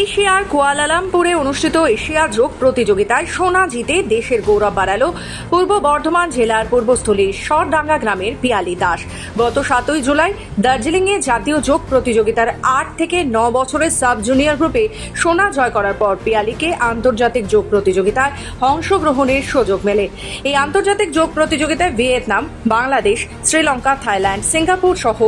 এশিয়ার কুয়ালালামপুরে অনুষ্ঠিত এশিয়া যোগ প্রতিযোগিতায় সোনা জিতে দেশের গৌরব বাড়ালো পূর্ব বর্ধমান জেলার পূর্বস্থলীর সরডাঙ্গা গ্রামের পিয়ালি দাস। গত সাতই জুলাই দার্জিলিংয়ে জাতীয় যোগ প্রতিযোগিতার আট থেকে ন বছরের সাব জুনিয়র গ্রুপে সোনা জয় করার পর পিয়ালিকে আন্তর্জাতিক যোগ প্রতিযোগিতায় অংশগ্রহণের সুযোগ মেলে। এই আন্তর্জাতিক যোগ প্রতিযোগিতায় Vietnam, Bangladesh, Sri Lanka, Thailand, Singapore সহ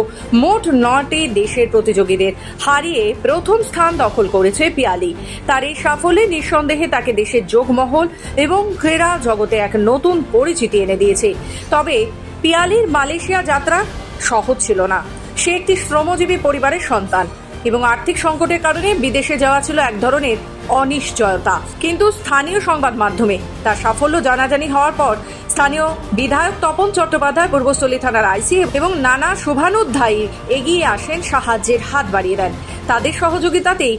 মোট নটি দেশের প্রতিযোগীদের হারিয়ে প্রথম স্থান দখল করেছে পিয়ালি। তার এই সাফল্যে নিঃসন্দেহে তাকে দেশের যোগমহল এবং ক্রীড়া জগতে এক নতুন পরিচিতি এনে দিয়েছে। তবে পিয়ালির মালয়েশিয়া যাত্রা সহজ ছিল না। সে একটি শ্রমজীবী পরিবারের সন্তান এবং আর্থিক সংকটের কারণে বিদেশে যাওয়া ছিল এক ধরনের অনিশ্চয়তা। কিন্তু স্থানীয় সংবাদ মাধ্যমে তার সাফল্য জানাজানি হওয়ার পর স্থানীয় বিধায়ক তপন চট্টোপাধ্যায় পূর্বস্থলী থানার আইসি এবং নানা শুভানুধ্যায়ী এগিয়ে আসেন সাহায্যের হাত বাড়িয়ে দেন। তাদের সহযোগিতাতেই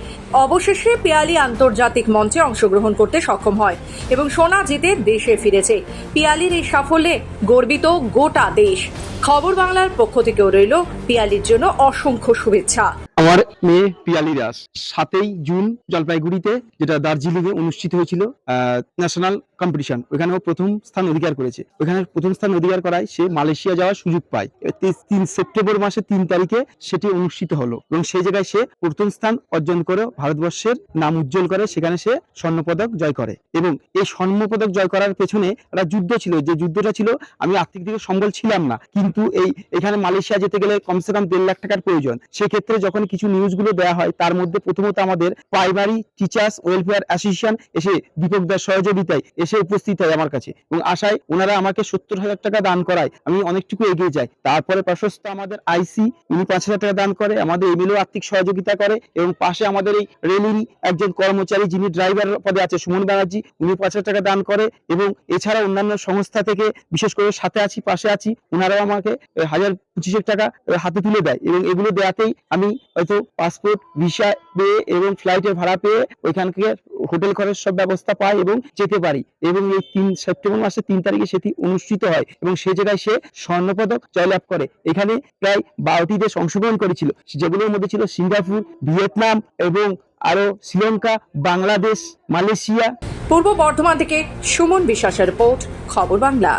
অবশেষে পিয়ালি আন্তর্জাতিক মঞ্চে অংশগ্রহণ করতে সক্ষম হয় এবং সোনা জিতে দেশে ফিরেছে। পিয়ালির এই সাফল্যে গর্বিত গোটা দেশ। খবর বাংলার পক্ষ থেকেও রইল পিয়ালির জন্য অসংখ্য শুভেচ্ছা। আমার মেয়ে পিয়ালি দাস, সাতই জুন জলপাইগুড়িতে, যেটা দার্জিলিং এ অনুষ্ঠিত হয়েছিল ন্যাশনাল কম্পিটিশন ওখানে ও প্রথম স্থান অধিকার করেছে। ওখানে প্রথম স্থান অধিকার করায় সে মালয়েশিয়া যাওয়ার সুযোগ পায়। তিন সেপ্টেম্বর মাসের তিন তারিখে সেটি অনুষ্ঠিত হলো এবং সেই জায়গায় সে প্রথম স্থান অর্জন করে ভারতবর্ষের নাম উজ্জ্বল করে, সেখানে সে স্বর্ণপদক জয় করে। এবং এই স্বর্ণপদক জয় করার পেছনে একটা যুদ্ধ ছিল। যে যুদ্ধটা ছিল, আমি আর্থিক দিকে সম্বল ছিলাম না। কিন্তু এই, এখানে মালয়েশিয়া যেতে গেলে কমসে কম দেড় লাখ টাকার প্রয়োজন। সেক্ষেত্রে যখন কিছু নিউজগুলো দেওয়া হয়, তার মধ্যে প্রথমত আমাদের প্রাইমারি টিচার্স ওয়েলফেয়ার অ্যাসোসিয়েশন এসে দীপক দাস সহযোগিতায় এসে উপস্থিত হয় আমার কাছে। এবং আশায় ওনারা আমাকে সত্তর হাজার টাকা দান করায়। আমি অনেকটুকু এগিয়ে যাই। তারপরে প্রশস্ত আমাদের আইসি উনি পাঁচ হাজার টাকা দান করে। আমাদের এমএলও আর্থিক সহযোগিতা করে এবং পাশে আমাদের এই রেলেরই একজন কর্মচারী যিনি ড্রাইভার পদে আছে, সুমন ব্যানার্জি, উনি পাঁচ হাজার টাকা দান করে এবং এছাড়া অন্যান্য সংস্থা থেকে বিশেষ করে সাথে আছি, পাশে আছি, ওনারাও আমাকে হাজার পঁচিশেক টাকা হাতে তুলে দেয় এবং এগুলো দেওয়াতেই আমি হয়তো পাসপোর্ট ভিসা পেয়ে এবং ফ্লাইটের ভাড়া পেয়ে ওইখান থেকে হোটেল খরচ সব ব্যবস্থা পায় এবং যেতে পারি। এবং এই তিন সেপ্টেম্বর মাসের তিন তারিখে সেটি অনুষ্ঠিত হয় এবং সে জায়গায় সে স্বর্ণপদক জয়লাভ করে। এখানে প্রায় বারোটি দেশ অংশগ্রহণ করেছিল, যেগুলোর মধ্যে ছিল সিঙ্গাপুর, ভিয়েতনাম এবং আরও শ্রীলঙ্কা, বাংলাদেশ, মালয়েশিয়া। পূর্ব বর্ধমান থেকে সুমন বিশ্বাসের রিপোর্ট, খবর বাংলা।